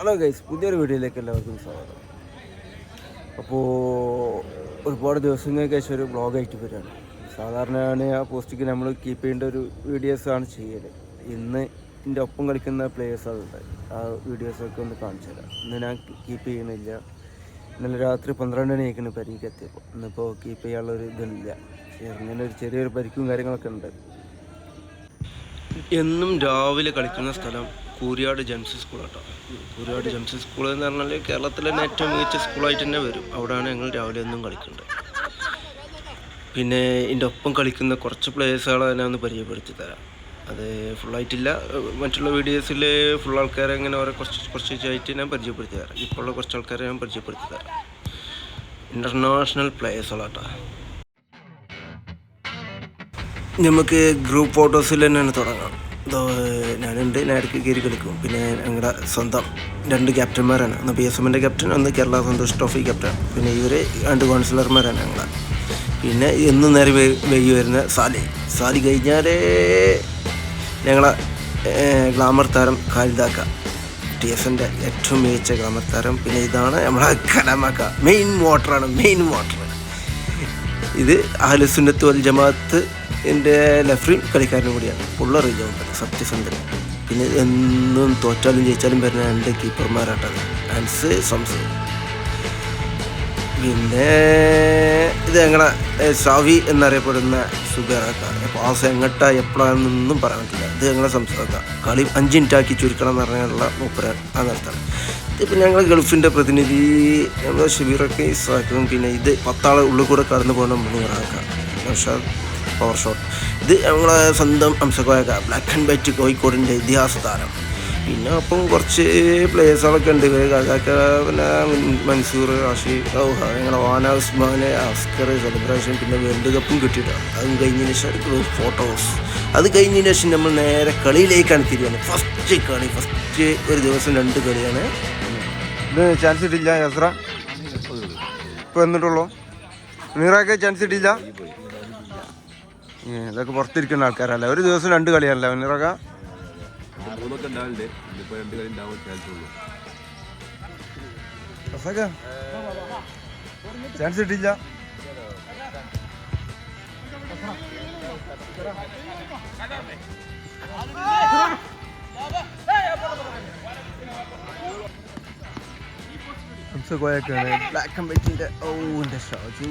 Hello guys പുതിയൊരു വീഡിയോയിലേക്ക് എല്ലാവർക്കും സ്വാഗതം. അപ്പോൾ ഒരുപാട് ദിവസങ്ങൾക്ക് ശേഷം ഒരു ബ്ലോഗായിട്ട് വരികയാണ്. സാധാരണയാണ് ആ പോസ്റ്റിക്ക് നമ്മൾ കീപ്പ് ചെയ്യേണ്ട ഒരു വീഡിയോസാണ് ചെയ്യൽ. ഇന്ന് എന്റെ ഒപ്പം കളിക്കുന്ന പ്ലേയേഴ്സുകളുണ്ട് ആ വീഡിയോസൊക്കെ ഒന്ന് കാണിച്ചു തരാം. ഇന്ന് ഞാൻ കീപ്പ് ചെയ്യുന്നില്ല. ഇന്നലെ രാത്രി പന്ത്രണ്ട് മണിയൊക്കെയാണ് പരിക്ക് എത്തിയപ്പോൾ. ഇന്നിപ്പോൾ കീപ്പ് ചെയ്യാനുള്ള ഒരു ഇതില്ല ഇങ്ങനെ ഒരു ചെറിയൊരു പരിക്കും കാര്യങ്ങളൊക്കെ ഉണ്ട്. എന്നും രാവിലെ കളിക്കുന്ന സ്ഥലം. കൂരിയാട് ജംസ് സ്കൂൾ കേട്ടോ. കൂരിയാട് ജംസ് സ്കൂൾ എന്ന് പറഞ്ഞാൽ കേരളത്തിലെ തന്നെ ഏറ്റവും മികച്ച സ്കൂളായിട്ട് തന്നെ വരും. അവിടെയാണ് ഞങ്ങൾ രാവിലെ ഒന്നും കളിക്കുന്നത് പിന്നെ എന്റെ ഒപ്പം കളിക്കുന്ന കുറച്ച് പ്ലേയേഴ്സുകളെ തന്നെ ഒന്ന് പരിചയപ്പെടുത്തി തരാം. അത് ഫുള്ളായിട്ടില്ല മറ്റുള്ള വീഡിയോസിൽ ഫുൾ ആൾക്കാരെ അങ്ങനെ ഓരോ കുറച്ച് കുറച്ച് കുറച്ചായിട്ട് ഞാൻ പരിചയപ്പെടുത്തി തരാം. ഇപ്പോൾ ഉള്ള കുറച്ച് ആൾക്കാരെ ഞാൻ പരിചയപ്പെടുത്തി തരാം. ഇന്റർനാഷണൽ പ്ലേയേഴ്സുകളാട്ടോ നമുക്ക് ഗ്രൂപ്പ് ഫോട്ടോസിൽ തന്നെയാണ് തുടങ്ങാം. ഞാനുണ്ട് ഞാൻ ഇടയ്ക്ക് കയറി കളിക്കും. പിന്നെ ഞങ്ങളുടെ സ്വന്തം രണ്ട് ക്യാപ്റ്റന്മാരാണ്. ഒന്ന് പി എസ് എമ്മിന്റെ ക്യാപ്റ്റൻ ഒന്ന് കേരള സന്തോഷ് ട്രോഫി ക്യാപ്റ്റൻ. പിന്നെ ഇവർ രണ്ട് കൗൺസിലർമാരാണ് ഞങ്ങളെ. പിന്നെ എന്നും നേരെ വൈകി വരുന്ന സാലി. സാലി കഴിഞ്ഞാലേ ഞങ്ങളെ ഗ്ലാമർ താരം കാലിതാക്ക ടി എസ് എന്റെ ഏറ്റവും മികച്ച ഗ്ലാമർ താരം. പിന്നെ ഇതാണ് നമ്മളെ കലാമാക്ക മെയിൻ മോട്ടറാണ് മെയിൻ മോട്ടർ ഇത് അഹലുസുന്നത്ത് വൽ ജമാഅത്ത് എന്റെ ലഫ്രീൻ കളിക്കാരനും കൂടിയാണ്. പുള്ള റിജോണ്ട് സത്യസന്ധൻ. പിന്നെ എന്നും തോറ്റാലും ജയിച്ചാലും വരുന്ന രണ്ട് കീപ്പർമാരാട്ടത് ആൻസ് സംസ് പിന്നെ ഇത് ഞങ്ങളെ സാവി എന്നറിയപ്പെടുന്ന സുബേറാക്ക. പാസ് എങ്ങട്ടാ എപ്പോഴാണെന്നൊന്നും പറയാൻ പറ്റില്ല. ഇത് ഞങ്ങളെ സംസ്ഥാന കളി അഞ്ച് മിനിറ്റാക്കി ചുരുക്കണം എന്ന് പറഞ്ഞുള്ള മൂപ്പര ആ നിർത്തണം ഇതിപ്പോൾ ഞങ്ങൾ ഗൾഫിന്റെ പ്രതിനിധി ഞങ്ങൾ ഷബീറൊക്കെ ഇസാക്കും പിന്നെ ഇത് പത്താളെ ഉള്ളിൽ കൂടെ കടന്നു പോകണം മുനീറാക്ക. നൗഷാദ് പവർ ഷോട്ട് ഇത് ഞങ്ങളെ സ്വന്തം അംശക്കോയക്ക ബ്ലാക്ക് ആൻഡ് വൈറ്റ് കോഴിക്കോടിന്റെ ഇതിഹാസ താരം. പിന്നെ അപ്പം കുറച്ച് പ്ലേയേഴ്സുകളൊക്കെ ഉണ്ട്. കാക്ക പിന്നെ മൻസൂർ റാഷി ഔ ഞങ്ങളെ വാന ഉസ്മാൻ അസ്കർ സെലിബ്രേഷൻ പിന്നെ വേൾഡ് കപ്പും കിട്ടിയിട്ടാണ് അതും കഴിഞ്ഞതിന് ശേഷം ഫോട്ടോസ് അത് കഴിഞ്ഞതിന് ശേഷം നമ്മൾ നേരെ കളിയിലേക്കാണ് തിരിയാണ് ഫസ്റ്റ് കളി ഫസ്റ്റ് ഒരു ദിവസം രണ്ട് കളിയാണ്. ഇത് ചാൻസ് ഇട്ടില്ല യസ്ര? ഇപ്പോൾ എന്നിട്ടുള്ളൂ നീറാക്കെ ചാൻസ് ഇട്ടില്ല ഏ, ഇതൊക്കെ പുറത്തിരിക്കുന്ന ആൾക്കാരല്ല? ഒരു ദിവസം രണ്ട് കളിയാണല്ലോ നീറാക്ക മൂന്നൊക്കെ ഉണ്ടാവില്ലേ ഇന്നിപ്പോ രണ്ട് കളി ഉണ്ടാവാൻ ചാൻസ് കിട്ടില്ല കോയൊക്കെയാണ് ബ്ലാക്ക് ആൻഡ് വൈറ്റിന്റെ ഓ എന്റെ ഷാജു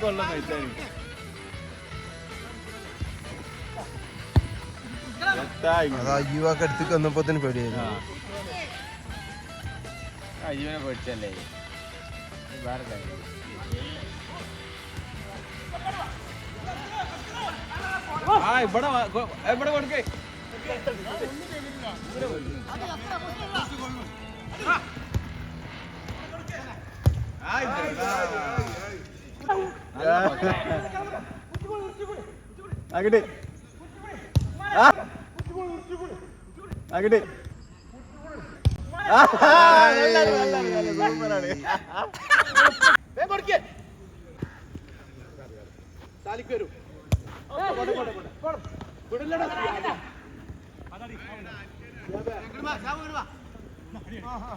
കൊല്ലം കഴിച്ചാൽ അതാ യുവാക്ക് അടുത്തേക്ക് വന്നപ്പോ തന്നെ പേടിയായിരുന്നു അയ്യോനെ പേടിച്ചല്ലേ? വേറെ കാര്യം. ആ ഇവിടെ കൊടുക്കേ? കൊ- ഇവിടെ അങ്ങോട്ട് അങ്ങോട്ട് താലിക്ക് വരൂ വിടില്ലടാ ആ. ആ ആ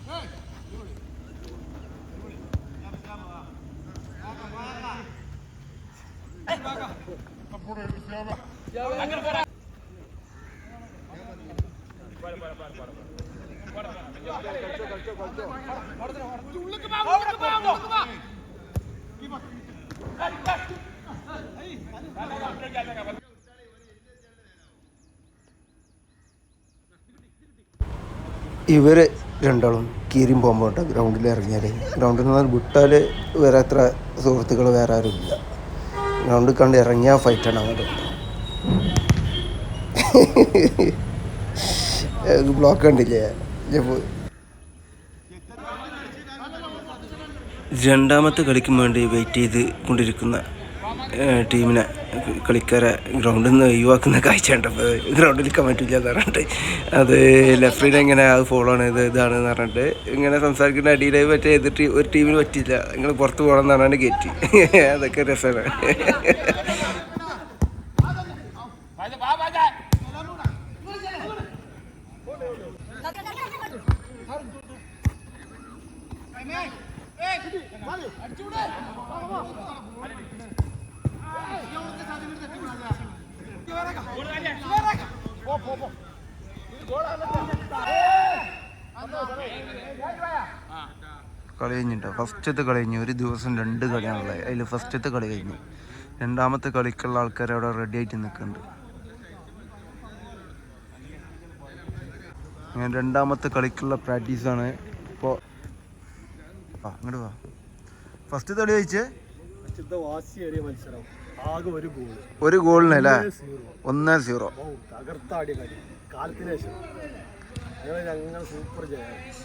ഇവർ രണ്ടാളും കീരിയും പോകുമ്പോൾ ഗ്രൗണ്ടിൽ ഇറങ്ങിയാൽ ഗ്രൗണ്ടിൽ നിന്ന് വിട്ടാൽ വേറെ അത്ര സുഹൃത്തുക്കൾ വേറെ ആരും ഇല്ല. ഗ്രൗണ്ടിൽ കണ്ട് ഇറങ്ങിയാൽ ഫൈറ്റാണ് അങ്ങോട്ട് ബ്ലോക്ക് കണ്ടില്ലേ? രണ്ടാമത്തെ കളിക്കും വേണ്ടി വെയിറ്റ് ചെയ്ത് കൊണ്ടിരിക്കുന്ന ടീമിനെ കളിക്കാരെ ഗ്രൗണ്ടിൽ നിന്ന് ഒഴിവാക്കുന്ന കാഴ്ച കണ്ടപ്പോൾ ഗ്രൗണ്ടിൽ നിൽക്കാൻ പറ്റില്ല എന്ന് പറഞ്ഞിട്ട്. അത് ലെഫ്റ്റിനെ എങ്ങനെ അത് ഫോളോ ആണ് ഇത് ഇതാണെന്ന് പറഞ്ഞിട്ട് ഇങ്ങനെ സംസാരിക്കുന്ന അടിയിൽ മറ്റേ എതിർ ടീം ഒരു ടീമിന് പറ്റില്ല നിങ്ങൾ പുറത്ത് പോകണം എന്ന് പറഞ്ഞാണ് കയറ്റി അതൊക്കെ രസമാണ്. കളി കഴിഞ്ഞിട്ടോ ഫസ്റ്റത്തെ കളി കഴിഞ്ഞു ഒരു ദിവസം രണ്ട് കളിയാണുള്ളത്. അതിൽ ഫസ്റ്റത്തെ കളി കഴിഞ്ഞു. രണ്ടാമത്തെ കളിക്കുള്ള ആൾക്കാർ അവിടെ റെഡി ആയിട്ട് നിൽക്കുന്നുണ്ട്. ഞാൻ രണ്ടാമത്തെ കളിക്കുള്ള പ്രാക്ടീസാണ് ഇപ്പോൾ ആ ഇങ്ങോട്ട് വാ. ഫസ്റ്റ് കളി വെച്ച് ഒരു ഗോളിന് അല്ലേ? ഒന്ന് സീറോ.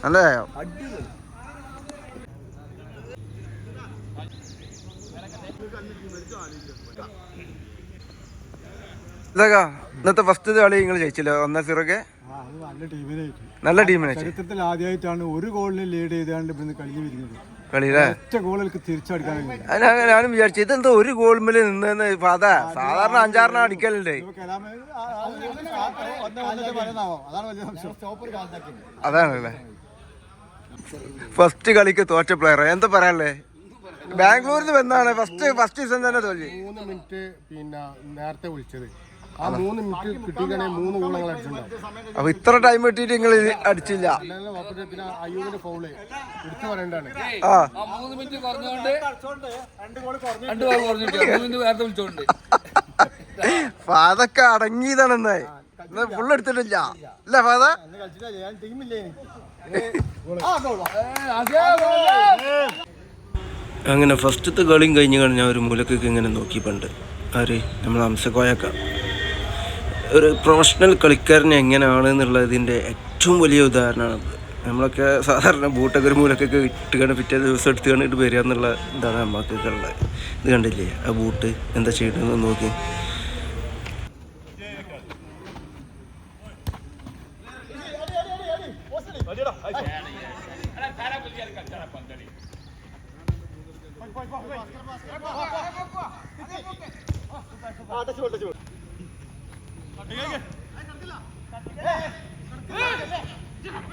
അല്ലേ ഇതാക്കാ ഇന്നത്തെ ഫസ്റ്റ് കളി നിങ്ങൾ ജയിച്ചില്ലേ? ഒന്നേ സീറോ ഒക്കെ ആ അത് നല്ല ടീമിനായിട്ട് നല്ല ടീമിനെ ചരിത്രത്തിൽ ആദ്യമായിട്ടാണ് ഒരു ഗോളിന് ലീഡ് ചെയ്താണ്ട് ഇവിടുന്ന് കളി വിരിഞ്ഞത്. ഞാൻ ഞാനും വിചാരിച്ചു ഇതെന്തോ ഒരു ഗോൾ മേലെ നിന്ന് അതാ സാധാരണ അഞ്ചാറിന് അടിക്കലുണ്ട് അതാണല്ലേ ഫസ്റ്റ് കളിക്ക് തോറ്റ പ്ലെയർ എന്താ പറയാനല്ലേ ബാംഗ്ലൂരിൽ നിന്ന് വന്നാണ് ഫസ്റ്റ് ഫസ്റ്റ് സീസൺ തന്നെ തോൽവി മൂന്ന് മിനിറ്റ് പിന്നെ നേരത്തെ വിളിച്ചത് ആ മൂന്ന് മിനിറ്റ് കിട്ടിക്കണേ മൂന്ന് ഗോളങ്ങൾ അടിച്ചിട്ടുണ്ടാവും. അപ്പൊ ഇത്ര ടൈം കിട്ടിയിട്ട് നിങ്ങൾ അടിച്ചില്ല. അല്ലാതെ വാപ്പത്തെ പിന്നെ അയ്യൂബിന്റെ ഫൗൾ എടുത്തു പറയേണ്ടതാണ്. ആ. മൂന്ന് മിനിറ്റ് രണ്ട് ഗോൾ കുറഞ്ഞിട്ട്. മൂന്ന് നേരത്തെ വിളിച്ചോണ്ട്. അപ്പൊ അതൊക്കെ അടങ്ങിയതാണെന്നേ. ഫുൾ എടുത്തിട്ടില്ല. അല്ലേ ഫാദ അങ്ങനെ ഫസ്റ്റത്തെ കളിയും കഴിഞ്ഞ് കഴിഞ്ഞാൽ ഒരു മൂലക്കൊക്കെ ഇങ്ങനെ നോക്കി പണ്ട് ആര്? നമ്മൾ അംസക്കോയൊക്കെ. ഒരു പ്രൊഫഷണൽ കളിക്കാരൻ എങ്ങനെയാണ് എന്നുള്ളതിന്റെ ഏറ്റവും വലിയ ഉദാഹരണമാണത് നമ്മളൊക്കെ സാധാരണ ബൂട്ടൊക്കെ ഒരു മൂലക്കൊക്കെ ഇട്ടുകൊണ്ട് പിറ്റേ ദിവസം എടുത്ത് കണ്ടിട്ട് വരിക എന്നുള്ള ഇതാണ് നമ്മൾക്കൊക്കെ ഉള്ളത് ഇത് കണ്ടില്ലേ ആ ബൂട്ട് എന്താ ചെയ്യണമെന്ന് നോക്കി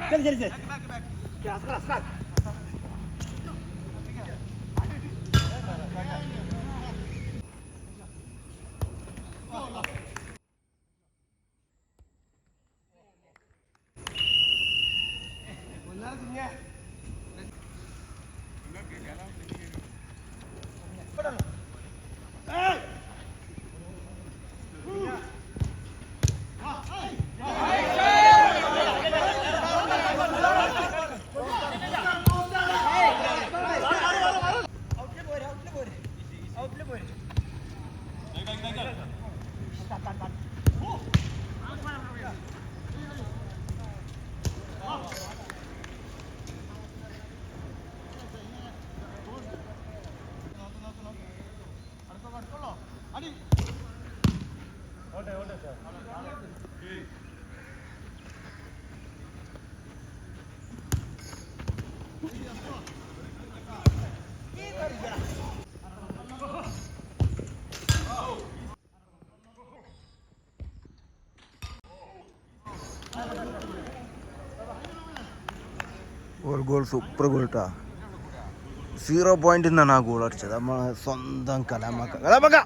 ശരി ശരി ശരി ഒരു goal super goal zero point നിന്നാണ് ആ ഗോൾ അടിച്ചത്. നമ്മൾ സ്വന്തം കലാമക്ക കലാമക്ക!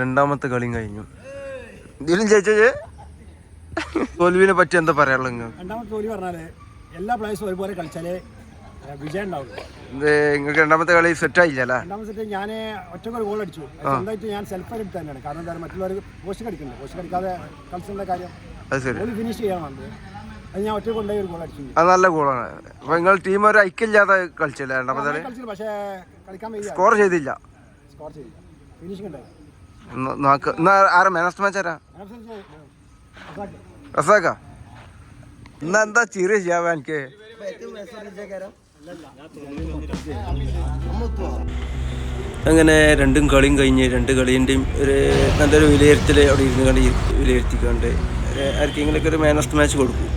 രണ്ടാമത്തെ കളിയും കഴിഞ്ഞു. ഇതിലും ചേച്ചേ തോൽവിനെ പറ്റി എന്താ പറയാനുള്ളത് രണ്ടാമത്തെ തോൽവി പറഞ്ഞാൽ എല്ലാ പ്ലേയേഴ്സും ഒരുപോലെ കളിച്ചാലേ നിങ്ങൾക്ക് രണ്ടാമത്തെ കളി സെറ്റ് ആയില്ല രണ്ടാമത്തെ സെറ്റ് ഞാൻ ഒറ്റക്കൊരു ഗോൾ അടിച്ചു. സ്വന്തമായിട്ട് ഞാൻ സെൽഫ് എടുത്ത് തന്നെയാണ്. കാരണം എന്താ മറ്റുള്ളവർ പോസ്റ്റ് കളിക്കുന്നുണ്ട് പോസ്റ്റ് കളിക്കാതെ കളിച്ചതിന്റെ കാര്യം അത് ശരി. ഗോൾ ഫിനിഷ് ചെയ്യണം അത് ഞാൻ ഒറ്റ കൊണ്ടുപോയി ഒരു ഗോൾ അടിച്ചു. അത് നല്ല ഗോളാണ് അപ്പൊ നിങ്ങൾ ടീം ഒരു ഐക്യമില്ലാതെ കളിച്ചില്ല രണ്ടാമത്തെ കളി? പക്ഷേ കളിക്കാൻ വയ്യ. സ്കോർ ചെയ്തില്ല. സ്കോർ ചെയ്തില്ല. ഫിനിഷിംഗ് ഉണ്ടായി. ന- നോക്ക്. എന്നാ ആരാ മാൻ ഓഫ് ദ മാച്ച് ആരാ? റസാക്ക ഇന്ന് എന്താ ചിരി ചെയ്യാൻ എനിക്ക്? അങ്ങനെ രണ്ടും കളിയും കഴിഞ്ഞ് രണ്ട് കളീന്റെയും ഒരു നല്ലൊരു വിലയിരുത്തൽ അവിടെ ഇരുന്ന് കളി വിലയിരുത്തിക്കൊണ്ട് ആർക്കെങ്കിലൊക്കെ ഒരു മാൻ ഓഫ് ദ മാച്ച് കൊടുക്കും.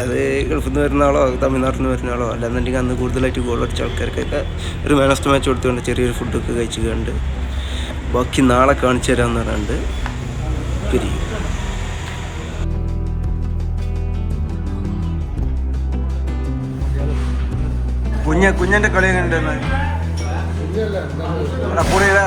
അത് ഗൾഫിൽ നിന്ന് വരുന്ന ആളോ തമിഴ്നാട്ടിൽ നിന്ന് വരുന്ന ആളോ അല്ലാന്നുണ്ടെങ്കിൽ അന്ന് കൂടുതലായിട്ട് ഗോൾ അടിച്ച ആൾക്കാർക്കൊക്കെ ഒരു മാൻ ഓഫ് ദ മാച്ച് കൊടുത്തുകൊണ്ട് ചെറിയൊരു ഫുഡൊക്കെ കഴിച്ചുകൊണ്ട് ബാക്കി നാളെ കാണിച്ചു തരാമെന്ന് പറഞ്ഞുകൊണ്ട് പിരിയും. കുഞ്ഞ കുഞ്ഞന്റെ കളി എങ്ങനെ ഉണ്ടായിരുന്നു? എടാ, പൊളിയടാ.